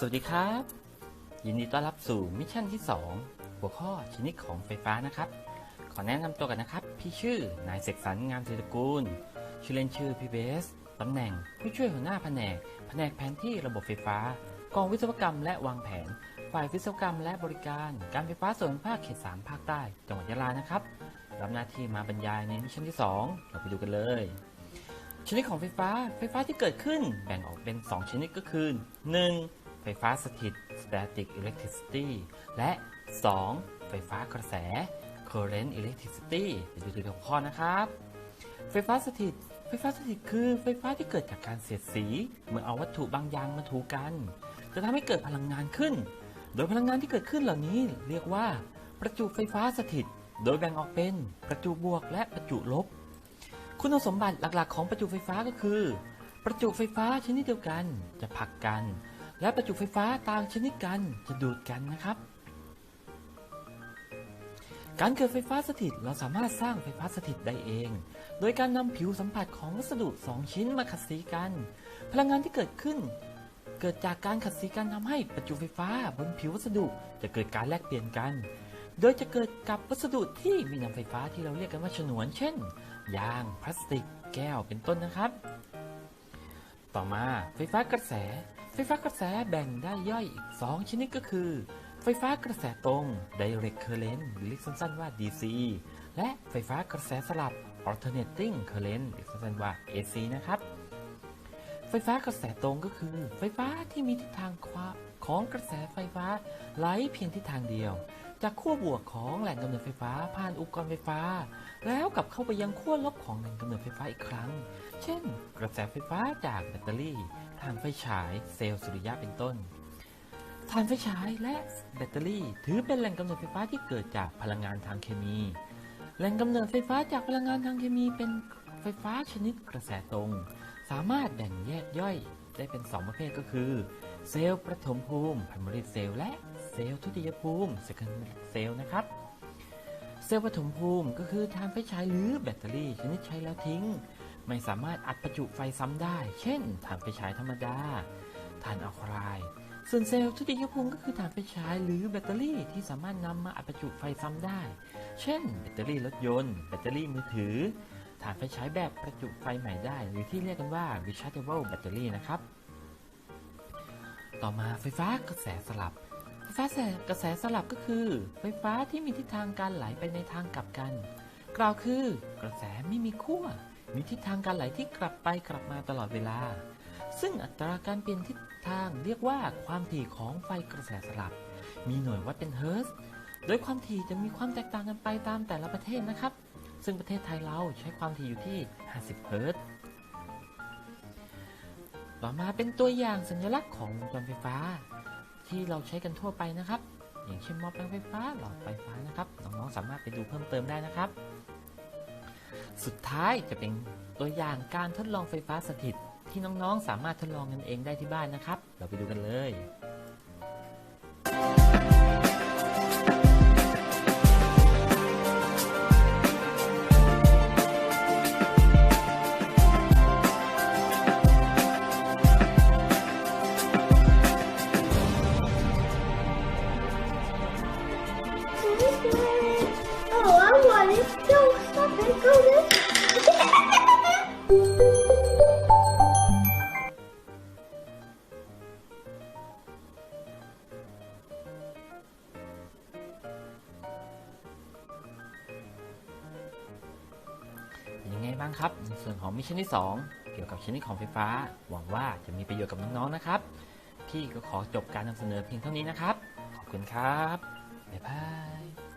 สวัสดีครับ ยินดีต้อนรับสู่มิชชั่นที่ 2 หัวข้อชนิดของไฟฟ้านะครับ ขอแนะนำตัวกันนะครับ พี่ชื่อนายเสกสรรงามศิรกูล ชื่อเล่นชื่อพี่เบสตำแหน่งผู้ช่วยหัวหน้าแผนก แผนกแผนที่ระบบไฟฟ้า กองวิศวกรรมและวางแผน ฝ่ายวิศวกรรมและบริการ การไฟฟ้าส่วนภาคเขต 3 ภาคใต้ จังหวัดยะลานะครับ รับหน้าที่มาบรรยายในมิชชั่นที่ 2 เราไปดูกันเลย ชนิดของไฟฟ้า ไฟฟ้าที่เกิดขึ้นแบ่งออกเป็น 2 ชนิดก็คือ 1. ไฟฟ้าสถิต static electricity และ 2. ไฟฟ้ากระแส current electricity ไปดูทีละข้อนะครับ ไฟฟ้าสถิต ไฟฟ้าสถิตคือไฟฟ้าที่เกิดจากการเสียดสี เมื่อเอาวัตถุบางอย่างมาถูกัน จะทำให้เกิดพลังงานขึ้น โดยพลังงานที่เกิดขึ้นเหล่านี้เรียกว่า ประจุไฟฟ้าสถิต โดยแบ่งออกเป็นประจุบวกและประจุลบ คุณสมบัติหลักๆ ของประจุไฟฟ้าก็คือ ประจุไฟฟ้าชนิดเดียวกันจะผลักกัน และประจุไฟฟ้าต่างชนิดกันจะดูดกันนะครับ การเกิดไฟฟ้าสถิตเราสามารถสร้างไฟฟ้าสถิตได้เอง โดยการนำผิวสัมผัสของวัสดุ 2 ชิ้นมาขัดสีกัน พลังงานที่เกิดขึ้น เกิดจากการขัดสีกันทำให้ประจุไฟฟ้าบนผิววัสดุจะเกิดการแลกเปลี่ยนกัน โดยจะเกิดกับวัสดุที่มีนำไฟฟ้าที่เราเรียกกันว่าฉนวน เช่น ยาง พลาสติก แก้ว เป็นต้นนะครับ ต่อมาไฟฟ้ากระแส ไฟฟ้ากระแสแบ่งได้ย่อยอีก 2 ชนิดก็คือ ไฟฟ้ากระแสตรง direct current หรือเรียกสั้นๆว่า DC และไฟฟ้ากระแสสลับ alternating current หรือสั้นๆว่า AC นะครับ ไฟฟ้ากระแสตรงก็คือ ไฟฟ้าที่มีทิศทางควาของกระแสไฟฟ้าไหลเพียงทิศทางเดียว จากขั้วบวกของแหล่งกำเนิดไฟฟ้าผ่านอุปกรณ์ไฟฟ้า แล้วกลับเข้าไปยังขั้วลบของแหล่งกำเนิดไฟฟ้าอีกครั้ง เช่น กระแสไฟฟ้าจากแบตเตอรี่ถ่านไฟฉายเซลล์สุริยะเป็นต้นถ่านไฟฉายและแบตเตอรี่ ถือเป็นแหล่งกำเนิดไฟฟ้าที่เกิดจากพลังงานทางเคมี แหล่งกำเนิดไฟฟ้าจากพลังงานทางเคมีเป็นไฟฟ้าชนิดกระแสตรง สามารถแบ่งแยกย่อยได้เป็น 2 ประเภทก็คือ เซลล์ประถมภูมิ primary cell และ ซลล์ทุติยภูมิ secondary cell นะครับ เซลล์ปฐมภูมิก็คือถ่านไฟฉายหรือแบตเตอรี่ชนิดใช้แล้วทิ้ง ไม่สามารถอัดประจุไฟซ้ำได้ เช่นถ่านไฟฉายธรรมดาถ่านอัลคาไลน์ส่วนเซลล์ทุติยภูมิก็คือถ่านไฟฉายหรือแบตเตอรี่ที่สามารถนำมาอัดประจุไฟซ้ำได้ เช่น แบตเตอรี่รถยนต์ แบตเตอรี่มือถือถ่านไฟฉายแบบประจุไฟใหม่ได้ หรือที่เรียกกันว่า rechargeable battery นะครับ ต่อมาไฟฟ้ากระแสสลับ ไฟฟ้ากระแสสลับก็คือ ไฟฟ้าที่มีทิศทางการไหลไปในทางกลับกัน กล่าวคือกระแสไม่มีขั้ว มีทิศทางการไหลที่กลับไปกลับมาตลอดเวลา ซึ่งอัตราการเปลี่ยนทิศทางเรียกว่าความถี่ของไฟกระแสสลับ มีหน่วยวัดเป็นเฮิร์ตซ์โดยความถี่จะมีความแตกต่างกันไปตามแต่ละประเทศนะครับ ซึ่งประเทศไทยเราใช้ความถี่อยู่ที่ 50 เฮิร์ตซ์ต่อมาเป็นตัวอย่างสัญลักษณ์ของวงจรไฟฟ้า ที่เราใช้กันทั่วไปนะครับ อย่างเช่นหม้อแปลงไฟฟ้าหลอดไฟฟ้านะครับน้องๆสามารถไปดูเพิ่มเติมได้นะครับ สุดท้ายจะเป็นตัวอย่างการทดลองไฟฟ้าสถิตที่น้องๆ สามารถทดลองกันเองได้ที่บ้านนะครับ เราไปดูกันเลย Go this. เป็นยังไงบ้างครับในส่วนของมิชชั่นที่ 2 เกี่ยวกับชนิดของไฟฟ้า หวังว่าจะมีประโยชน์กับน้องๆนะครับ พี่ก็ขอจบการนำเสนอเพียงเท่านี้นะครับ ขอบคุณครับ บ๊ายบาย